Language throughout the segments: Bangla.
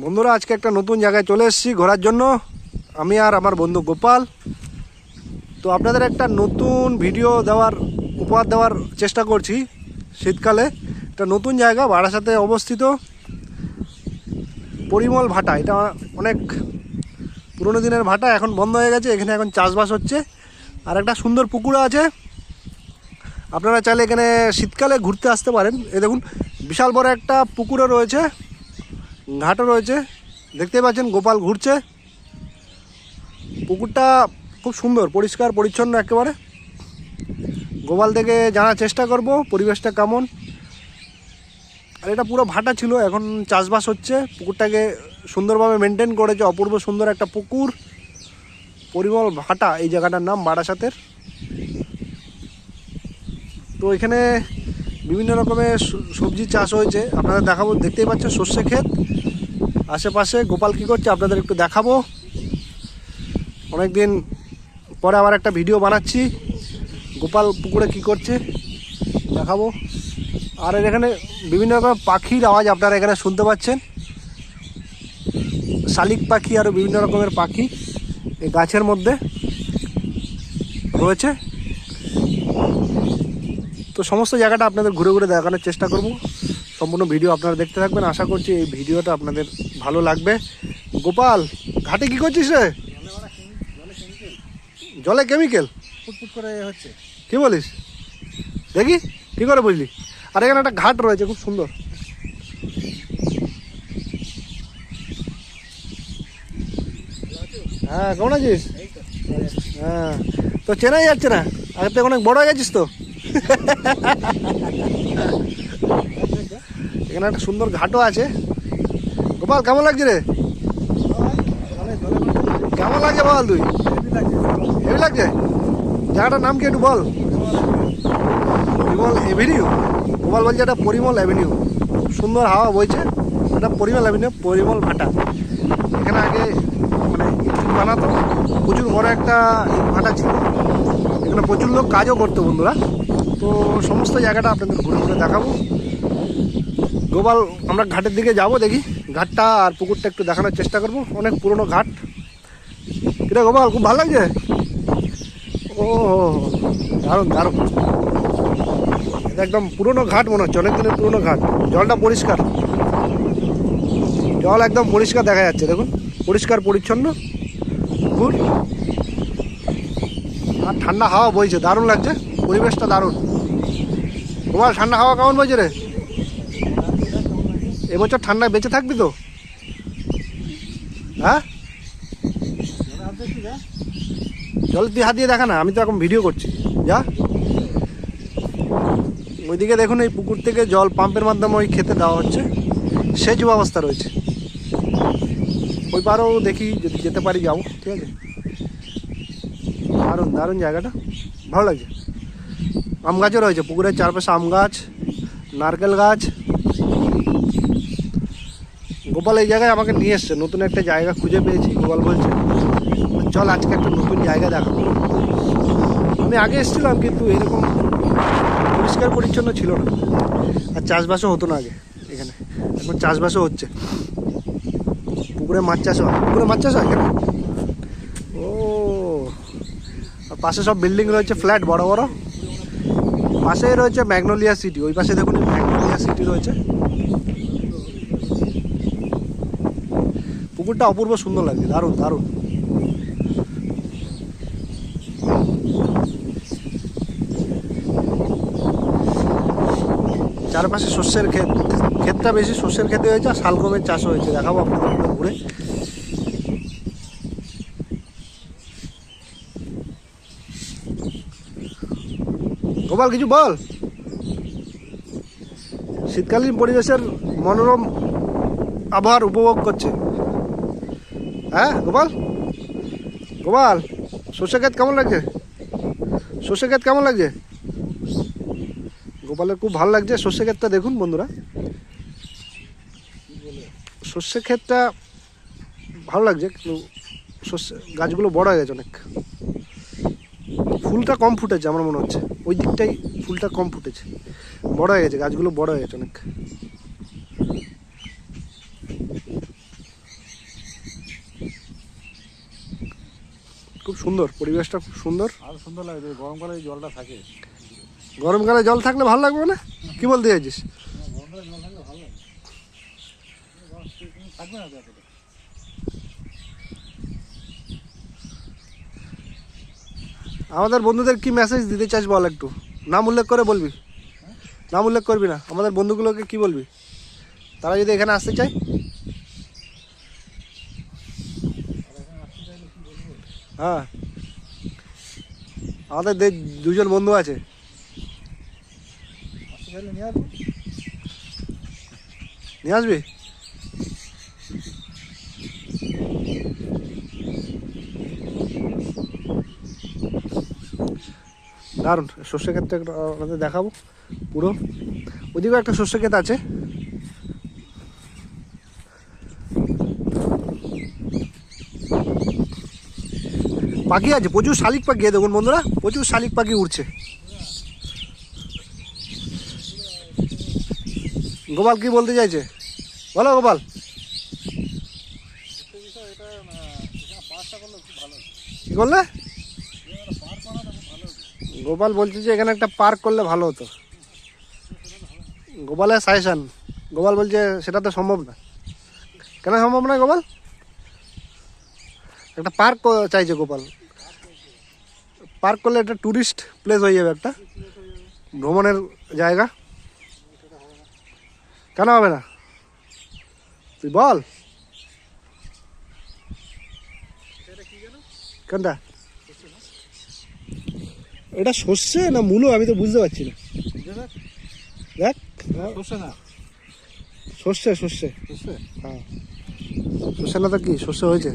বন্ধুরা, আজকে একটা নতুন জায়গায় চলে এসেছি ঘোরার জন্য। আমি আর আমার বন্ধু গোপাল। তো আপনাদের একটা নতুন ভিডিও দেওয়ার, উপহার দেওয়ার চেষ্টা করছি শীতকালে। একটা নতুন জায়গা, বারাসাতে অবস্থিত। পরিমল ভাটা, এটা অনেক পুরনো দিনের ভাটা, এখন বন্ধ হয়ে গেছে, এখানে এখন চাষবাস হচ্ছে। আর একটা সুন্দর পুকুর আছে। আপনারা চাইলে এখানে শীতকালে ঘুরতে আসতে পারেন। এ দেখুন, বিশাল বড় একটা পুকুরও রয়েছে। ঘাটও রয়েছে। দেখতেই পাচ্ছেন গোপাল ঘুরছে। পুকুরটা খুব সুন্দর, পরিষ্কার, পরিচ্ছন্ন একেবারে। গোপাল থেকে জানার চেষ্টা করব, পরিবেশটা কেমন। আর এটা পুরো ভাটা ছিল, এখন চাষবাস হচ্ছে। পুকুরটাকে সুন্দরভাবে মেনটেন করেছে, অপূর্ব সুন্দর একটা পুকুর। পরিমল ভাটা, এই জায়গাটার নাম বারাসাতের। তো এখানে বিভিন্ন রকমের সবজি চাষ হয়েছে। আপনারা দেখাবো, দেখতেই পাচ্ছেন সর্ষে ক্ষেত। আশেপাশে গোপাল কী করছে, আপনাদের একটু দেখাবো। অনেকদিন পরে আবার একটা ভিডিও বানাচ্ছি। গোপাল পুকুরে কী করছে, দেখাবো। আর এখানে বিভিন্ন রকম পাখির আওয়াজ আপনারা এখানে শুনতে পাচ্ছেন। শালিক পাখি আরও বিভিন্ন রকমের পাখি এই গাছের মধ্যে রয়েছে। তো সমস্ত জায়গাটা আপনাদের ঘুরে ঘুরে দেখানোর চেষ্টা করব। সম্পূর্ণ ভিডিও আপনারা দেখতে থাকবেন। আশা করছি এই ভিডিওটা আপনাদের ভালো লাগবে। গোপাল ঘাটে কি করছিস রে? জলে কেমিক্যাল ফুটফুট করে হচ্ছে। কি বলিস? দেখি কি করে বুঝলি? আর এখানে একটা ঘাট রয়েছে খুব সুন্দর। হ্যাঁ কেমন আছিস? হ্যাঁ। তো চেনাই যাচ্ছে না? আগে থেকে অনেক বড় হয়ে গেছিস তো? এখানে একটা সুন্দর ঘাটও আছে। গোপাল, কেমন লাগছে রে? কেমন লাগছে বল তুই? হেভি লাগছে? জায়গাটার নাম কি একটু বল? পরিমল অ্যাভিনিউ গোপাল বলছে এটা পরিমল অ্যাভিনিউ খুব সুন্দর হাওয়া বইছে। এটা পরিমল অ্যাভিনিউ পরিমল ভাটা। এখানে আগে মানে বানাতো। প্রচুর বড় একটা ভাটা ছিল। এখানে প্রচুর লোক কাজও করতো বন্ধুরা। তো সমস্ত জায়গাটা আপনাদের ঘুরে ঘুরে দেখাবো। গোপাল, আমরা ঘাটের দিকে যাব দেখি। ঘাটটা আর পুকুরটা একটু দেখানোর চেষ্টা করব। অনেক পুরনো ঘাট। কিরে গোপাল, খুব ভালো লাগছে? ও, দারুণ দারুণ। এটা একদম পুরনো ঘাট মনে হচ্ছে, অনেক দিনের পুরনো ঘাট। জলটা পরিষ্কার। জল একদম পরিষ্কার দেখা যাচ্ছে, দেখুন। পরিষ্কার, পরিচ্ছন্ন। পুকুর আর ঠান্ডা হাওয়া বইছে, দারুণ লাগছে। পরিবেশটা দারুণ। তোমার ঠান্ডা হাওয়া কেমন বইছে রে? এবছর ঠান্ডায় বেঁচে থাকবি তো। হ্যাঁ? জল তুই হাত দিয়ে দেখা না, আমি তো এখন ভিডিও করছি। যা। ওইদিকে দেখুন, এই পুকুর থেকে জল পাম্পের মাধ্যমে ওই খেতে দেওয়া হচ্ছে। সেচ ব্যবস্থা রয়েছে। ওই পারেও দেখি, যদি যেতে পারি যাব, ঠিক আছে? দারুণ দারুণ জায়গাটা। ভালো লাগছে? আম গাছও রয়েছে, পুকুরের চারপাশে আম গাছ, নারকেল গাছ। গোপাল এই জায়গায় আমাকে নিয়ে এসছে, নতুন একটা জায়গা খুঁজে পেয়েছি, গোপাল বলছে, চল আজকে একটা নতুন জায়গা দেখাবো। আমি আগে এসেছিলাম, কিন্তু এরকম পরিষ্কার পরিচ্ছন্ন ছিল না। আর চাষবাসও হতো না আগে এখানে, এখন চাষবাসও হচ্ছে। পুকুরে মাছ চাষ হয়, পুকুরে মাছ চাষ হয় এখানে ও পাশে সব বিল্ডিং রয়েছে, ফ্ল্যাট, বড় বড়। পাশেই রয়েছে ম্যাগনোলিয়া সিটি, ওই পাশে দেখুন ম্যাগনোলিয়া সিটি রয়েছে। পুকুরটা অপূর্ব সুন্দর লাগছে, দারুণ দারুণ। চারপাশে শস্যের ক্ষেত ক্ষেতটা বেশি শস্যের খেতে হয়েছে, আর শালগমের চাষ হয়েছে, দেখাবো আপনাদের ঘুরে। গোপাল, কিছু বল। শীতকালীন পরিবেশের মনোরম আবহাওয়ার উপভোগ করছে। হ্যাঁ গোপাল? গোপাল, সর্ষে ক্ষেত কেমন লাগছে? সর্ষে ক্ষেত কেমন লাগছে? গোপালের খুব ভালো লাগছে সর্ষে ক্ষেতটা, দেখুন বন্ধুরা। সর্ষে ক্ষেতটা ভালো লাগছে, কিন্তু সর্ষে গাছগুলো বড় হয়ে গেছে অনেক। ফুলটা কম ফুটেছে আমার মনে হচ্ছে। ওই দিকটাই ফুলটা কম ফুটেছে। বড় হয়ে গেছে গাছগুলো বড় হয়ে গেছে অনেক। খুব সুন্দর পরিবেশটা খুব সুন্দর। আর সুন্দর লাগবে গরমকালে জলটা থাকে। গরমকালে জল থাকলে ভালো লাগবে না কি বলতে চাইছিস? গরমকালে জল থাকলে ভালো থাকবে না আমাদের বন্ধুদের কি মেসেজ দিতে চাস বল একটু? নাম উল্লেখ করে বলবি। নাম উল্লেখ করবি না। আমাদের বন্ধুগুলোকে কি বলবি? তারা যদি এখানে আসতে চায়। হ্যাঁ। আমাদের দুজন বন্ধু আছে। নিয়ে আসব? দারুণ। সর্ষে ক্ষেতটা একটু আপনাদের দেখাবো পুরো। ওদিকেও একটা সর্ষে ক্ষেত আছে। পাখি আছে, প্রচুর শালিক পাখি দেখুন বন্ধুরা, প্রচুর শালিক পাখি উড়ছে। গোপাল কি বলতে চাইছে? বলো গোপাল। একটা বিষয় এটা আহ, এখানে পার্কটা করলে খুব ভালো হতো। কি করলে এখানে পার্ক বানালে খুব ভালো হতো গোপাল বলছে যে এখানে একটা পার্ক করলে ভালো হতো। গোপালের সাজেশন গোপাল বলছে সেটা তো সম্ভব না। কেন সম্ভব না গোপাল? একটা পার্ক চাইছে গোপাল। পার্ক করলে একটা ট্যুরিস্ট প্লেস হয়ে যাবে একটা। ভ্রমণের জায়গা। কেন হবে না? তুই বল। কোনটা? এটা সর্ষে না মূলো? আমি তো বুঝতে পারছি না। দেখ দেখ সর্ষে না? সর্ষে সর্ষে। সর্ষে? হ্যাঁ। সর্ষে না তো কি? সর্ষে হয়েছে?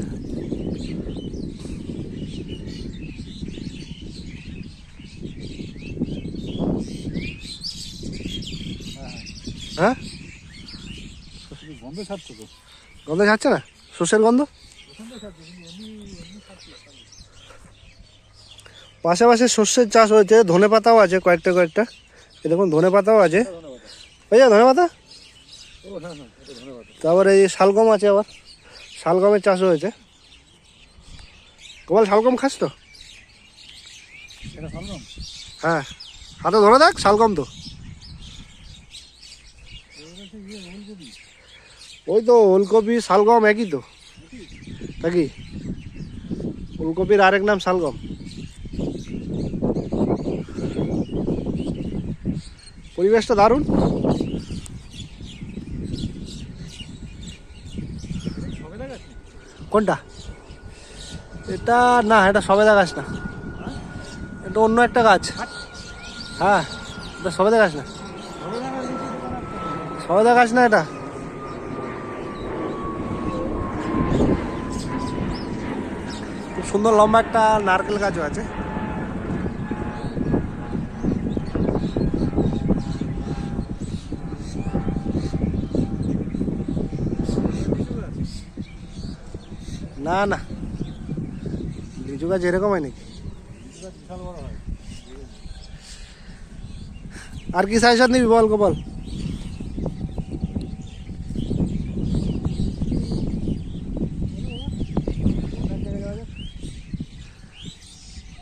হ্যাঁ? হ্যাঁ হ্যাঁ গন্ধ ছাড়ছে তো? গন্ধ ছাড়ছে না? সর্ষের গন্ধ গন্ধ ছাড়ছে কিন্তু এমনি এমনি ছাড়ছে পাশাপাশি সর্ষের চাষ হয়েছে, ধনে পাতাও আছে কয়েকটা কয়েকটা। এরকম ধনে পাতাও আছে। ওই ধনে পাতা? তারপরে এই শালগম আছে আবার। শালগমের চাষ হয়েছে। গোপাল, শালগম খাস তো? হ্যাঁ। হাতে ধরে দেখ, শালগম তো। ওই তো ওলকপি, শালগম একই তো। নাকি? ওলকপির আরেক নাম শালগম। পরিবেশটা দারুণ। কোনটা? এটা না, এটা সবেদা গাছ না। এটা অন্য একটা গাছ। হ্যাঁ এটা সবেদা গাছ না। সবেদা গাছ না এটা? খুব সুন্দর লম্বা একটা নারকেল গাছও আছে। না না। লিচু গাছ এরকম হয় নাকি? আর কি সাজেশন দিবি বল গোপাল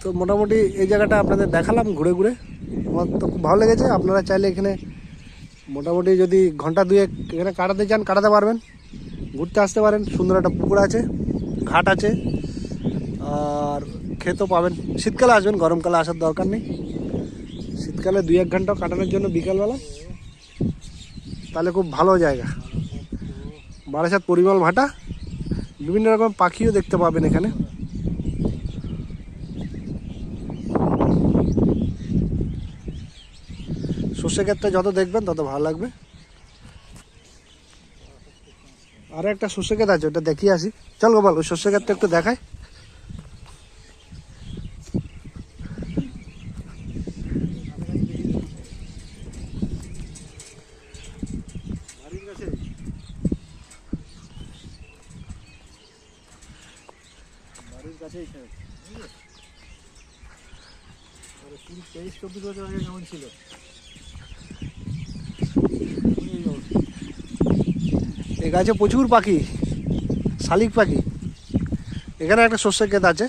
তো মোটামুটি এই জায়গাটা আপনাদের দেখালাম ঘুরে ঘুরে। আমার তো খুব ভালো লেগেছে। আপনারা চাইলে এখানে মোটামুটি যদি ঘণ্টা দুয়েক এখানে কাটাতে চান, কাটাতে পারবেন। ঘুরতে আসতে পারেন। সুন্দর একটা পুকুর আছে। ঘাট আছে। আর খেতেও পাবেন। শীতকালে আসবেন, গরমকালে আসার দরকার নেই। শীতকালে দুই এক ঘণ্টা কাটানোর জন্য বিকালবেলা। তাহলে খুব ভালো জায়গা। বারাসাত পরিমল ভাটা। বিভিন্ন রকম পাখিও দেখতে পাবেন এখানে। সর্ষে ক্ষেতটা যত দেখবেন তত ভালো লাগবে। আর একটা সর্ষে ক্ষেত আছে, ওটা দেখিয়ে আসি। চল গোপাল, ওই সর্ষে ক্ষেতটা একটু দেখায় তেইশ, চব্বিশ বছর আগে কেমন ছিল এখনই এই অবস্থা। এই গাছে প্রচুর পাখি, শালিক পাখি। এখানে একটা সর্ষে ক্ষেত আছে।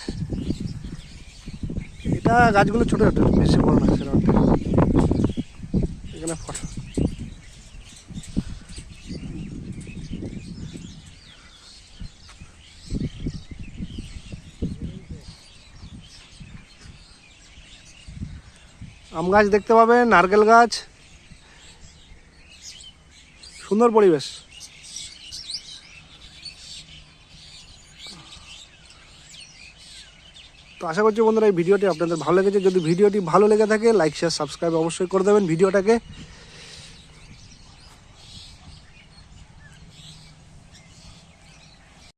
এটা গাছগুলো ছোটো ছোটো, বেশি বড় না, সেরকম এখানে ফটো আম গাছ দেখতে পাবেন, নারকেল গাছ। সুন্দর পরিবেশ। তো আশা করছি বন্ধুরা এই ভিডিওটি আপনাদের ভালো লেগেছে। যদি ভিডিওটি ভালো লেগে থাকে লাইক শেয়ার সাবস্ক্রাইব অবশ্যই করে দেবেন। ভিডিওটাকে